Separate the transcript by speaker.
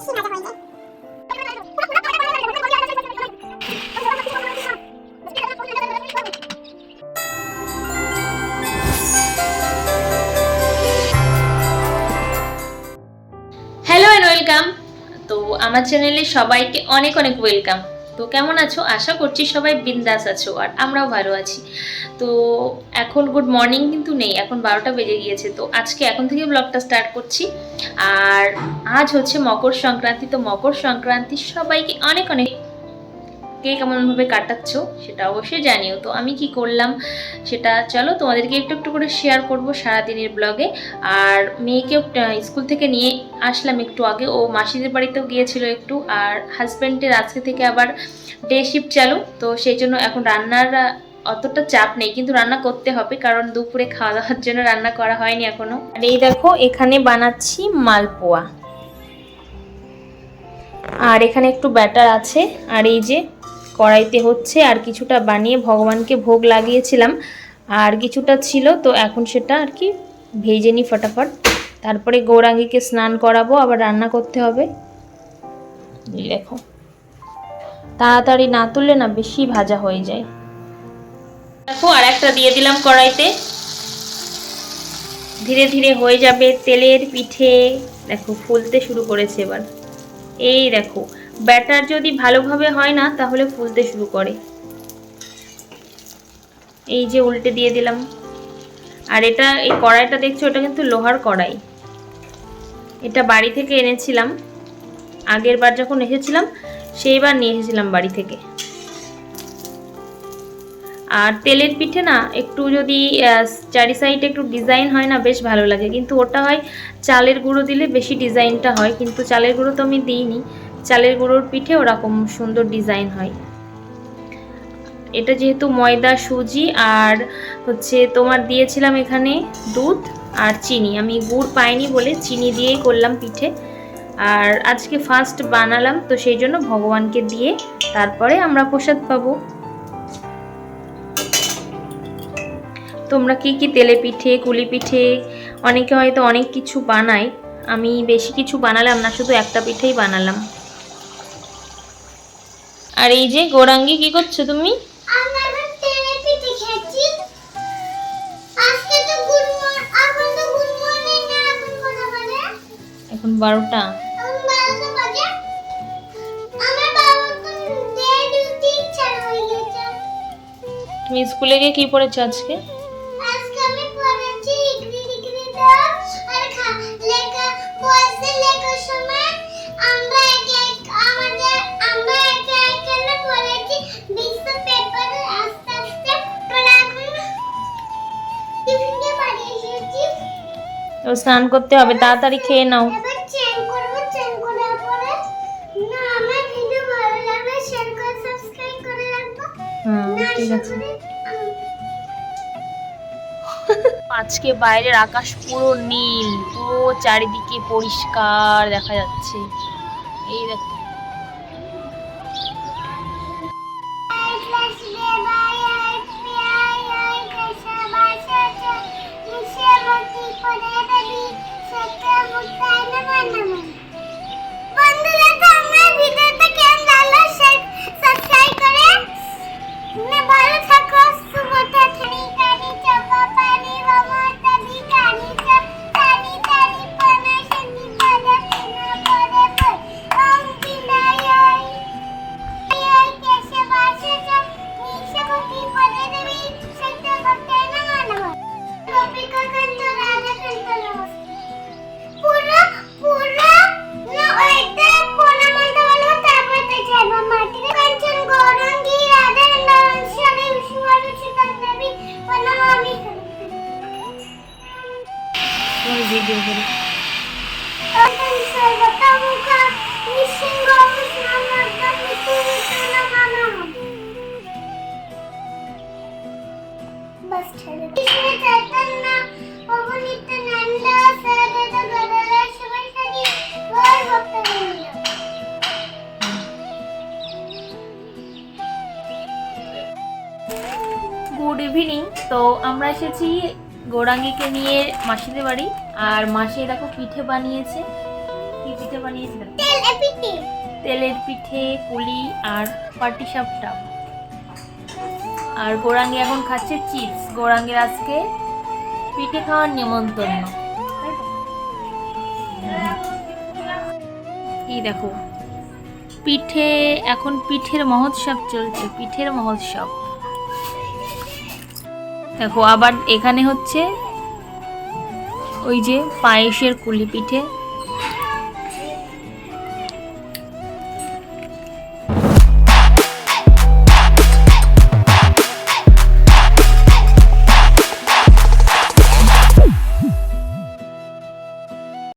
Speaker 1: অবশ্যই ভাজা হয়ে যায় হ্যালো অ্যান্ড ওয়েলকাম তো আমার চ্যানেলে সবাইকে অনেক অনেক ওয়েলকাম তো কেমন আছো? আশা করছি সবাই বিন্দাস আছো আর আমরাও ভালো আছি। তো এখন গুড মর্নিং কিন্তু নেই, এখন বারোটা বেজে গিয়েছে। তো আজকে এখন থেকে ব্লগটা স্টার্ট করছি। আর আজ হচ্ছে মকর সংক্রান্তি, তো মকর সংক্রান্তি সবাইকে অনেক অনেক কে কেমনভাবে কাটাচ্ছ সেটা অবশ্যই জানিও। তো আমি কি করলাম সেটা চলো তোমাদেরকে একটু একটু করে শেয়ার করব সারাদিনের ব্লগে আর মেয়েকেও স্কুল থেকে নিয়ে আসলাম একটু আগে। ও মাসিদের বাড়িতেও গিয়েছিল একটু। আর হাজব্যান্ডের আজকে থেকে আবার ডে শিফট চালু। তো সেই জন্য এখন রান্নার অতটা চাপ নেই। কিন্তু রান্না করতে হবে কারণ দুপুরে খাওয়া দাওয়ার জন্য রান্না করা হয়নি এখনও। আর এই দেখো, এখানে বানাচ্ছি মালপোয়া। আর এখানে একটু ব্যাটার আছে। আর এই যে কড়াইতে হচ্ছে আর কিছুটা বানিয়ে ভগবানকে ভোগ লাগিয়েছিলাম। আর কিছুটা ছিল, তো এখন সেটা আর কি ভেজে নিই ফটাফট। তারপরে গৌরাঙ্গীকে স্নান করাবো, আবার রান্না করতে হবে। দেখো। তাড়াতাড়ি না তুললে না বেশি ভাজা হয়ে যায়। দেখো, আর একটা দিয়ে দিলাম কড়াইতে। ধীরে ধীরে হয়ে যাবে তেলের পিঠে। দেখো, ফুলতে শুরু করেছে এবার। এই দেখো, ব্যাটার যদি ভালোভাবে হয় না, তাহলে ফুলতে শুরু করে। এই যে উল্টে দিয়ে দিলাম। আর এটা, এই কড়াইটা দেখছ, এটা কিন্তু লোহার কড়াই। এটা বাড়ি থেকে এনেছিলাম। আগের বার যখন এসেছিলাম, সেইবার নিয়ে এসেছিলাম বাড়ি থেকে। আর তেলের পিঠে না একটু যদি চারি সাইডে একটু ডিজাইন হয় না, বেশ ভালো লাগে। কিন্তু ওটা হয় চালের গুঁড়ো দিলে বেশি ডিজাইনটা হয়। কিন্তু চালের গুঁড়ো তো আমি দিইনি। চালের গুঁড়োর পিঠে ওরকম সুন্দর ডিজাইন হয়। এটা যেহেতু ময়দা, সুজি আর হচ্ছে তোমার দিয়েছিলাম এখানে দুধ আর চিনি। আমি গুড় পাইনি বলে চিনি দিয়েই করলাম পিঠে। আর আজকে ফার্স্ট বানালাম, তো সেই জন্য ভগবানকে দিয়ে তারপরে আমরা প্রসাদ পাবো। তোমরা কি কি তেলে পিঠে কুলি পিঠে অনেকে হয়তো অনেক কিছু বানায়। আমি বেশি কিছু বানালাম না শুধু একটা পিঠেই বানালাম। আর এই যে গৌরাঙ্গি কি করছ তুমি?
Speaker 2: এখন তেলে পিঠে খেয়েছি। আজকে তো good mor- তো
Speaker 1: স্নান করতে হবে তাড়াতাড়ি খেয়ে নাও। হুম ঠিক আছে। আজকে বাইরের আকাশ পুরো নীল পুরো চারিদিকে পরিষ্কার দেখা যাচ্ছে। এই দেখো
Speaker 2: শিবসাদি গৌর ভক্তবৃন্দ
Speaker 1: গুড ইভিনিং তো আমরা এসেছি গৌরাঙ্গীকে নিয়ে মাসিদের বাড়ি আর মাসি দেখো পিঠে বানিয়েছে। কি পিঠে বানিয়েছে তেলের পিঠে পুলি আর পাটি সাপটা। আর গৌরাঙ্গি এখন খাচ্ছে চিপস। গৌরাঙ্গের আজকে পিঠে খাওয়ার নিমন্ত্রণ। এই দেখো পিঠে এখন পিঠের মহোৎসব চলছে পিঠের মহোৎসব। দেখো আবার এখানে হচ্ছে ওই যে পায়েসের কুলি পিঠে